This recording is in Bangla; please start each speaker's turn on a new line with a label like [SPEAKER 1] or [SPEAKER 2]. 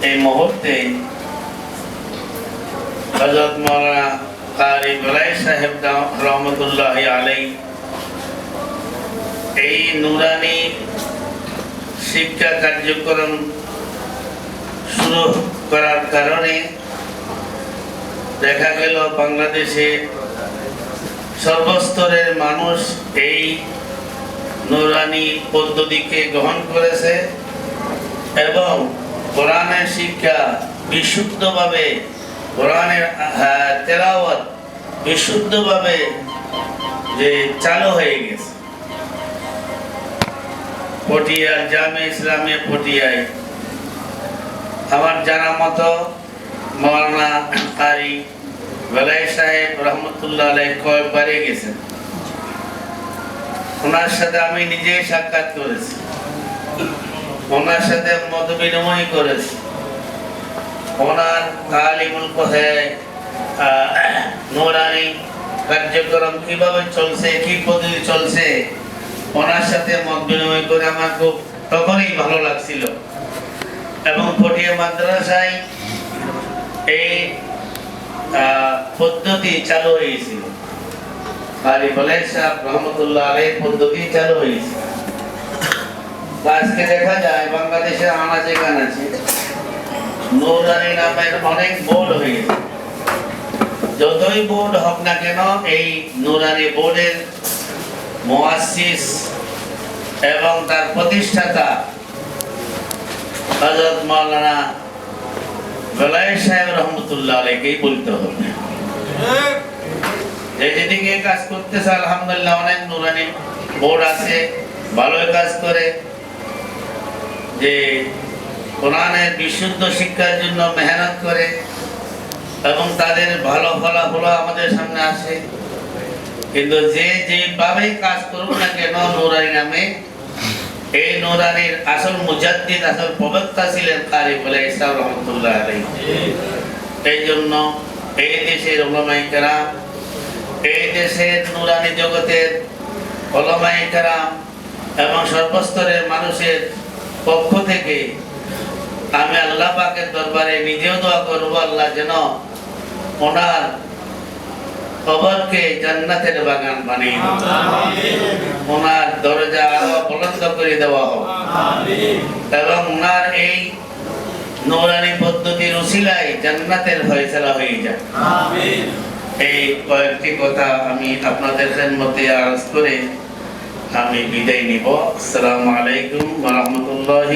[SPEAKER 1] এই মুহূর্তে হজরত মৌলানা কারি সাহেব রহমতুল্লাহ আলাই এই নুরানি শিক্ষা কার্যক্রম শুরু করার কারণে দেখা গেল বাংলাদেশে সর্বস্তরের মানুষ এই নুরানি পদ্ধতিকে গ্রহণ করেছে এবং কোরআনের শিক্ষা বিশুদ্ধভাবে কোরআনের আহ, তেলাওয়াত বিশুদ্ধভাবে যে চালু হয়ে গেছে। পটিয়া জামে ইসলামে পটিয়ায়। আমার জানা মতো মৌলানা কারি বেলাই সাহেব রহমতুল্লাহ আলাই কয়েকবারে গেছেন। ওনার সাথে আমি নিজে সাক্ষাৎ করেছি। ওনার সাথে মত বিনিময় করেছি। ওনার তালিমুল কোহে নোরানি কার্যক্রম কীভাবে চলছে, কি পদ্ধতি চলছে, ওনার সাথে মত বিনিময় করে আমার খুব তখনই ভালো লাগছিল। এবং ফটিয়া মাদ্রাসায় এই পদ্ধতি চালু হয়েছিল। কারি বলেন সাহেব রহমতুল্লাহ আলাই পদ্ধতি চালু হয়েছে। আজকে দেখা যায় বাংলাদেশে আনাচে কানাচে নৌরানি নামের অনেক বোর্ড হয়ে গেছে। যতই বোর্ড হোক না কেন, এই নুরানি বোর্ডের মোয়াসিস এবং তার প্রতিষ্ঠাতা হজরত মাওলানা বেলাই সাহেব রহমতুল্লাহ আলাইকেই বলতে হবে যে যেদিকে কাজ করতেছে, আলহামদুলিল্লাহ অনেক নুরানি বোর্ড আছে, ভালোই কাজ করে। যে কোরআনের বিশুদ্ধ শিক্ষার জন্য মেহনত করে এবং তাদের ভালো ফলাফল আমাদের সামনে আসে। কিন্তু যে যেভাবে কাজ করুক না কেন, নুরানি নামে এই নুরানির আসল মুজাদ্দিদ, আসল প্রবক্তা ছিলেন কারি বলে ইসলাম রহমতুল্লাহ আলাই এই জন্য এই দেশের ওলামাই কেরাম, এই দেশের নুরানি জগতের ওলামাই কেরাম এবং সর্বস্তরের মানুষের পক্ষ থেকে আমি আল্লাহ পাকের দরবারে নিজেও দোয়া করব আল্লাহ যেন ওনার কবরকে জান্নাতের বাগান বানিয়ে। ওনার দরজা আরও বলন্দ করে দেওয়া হোক। এবং ওনার এই নৌরানি পদ্ধতির উসিলায় জান্নাতের ফয়সালা হয়ে যায়। এই কয়েকটি কথা আমি আপনাদের মধ্যে আরজ করে আমি বিদায় নিব আসসালামু আলাইকুম রহমতুল্লাহ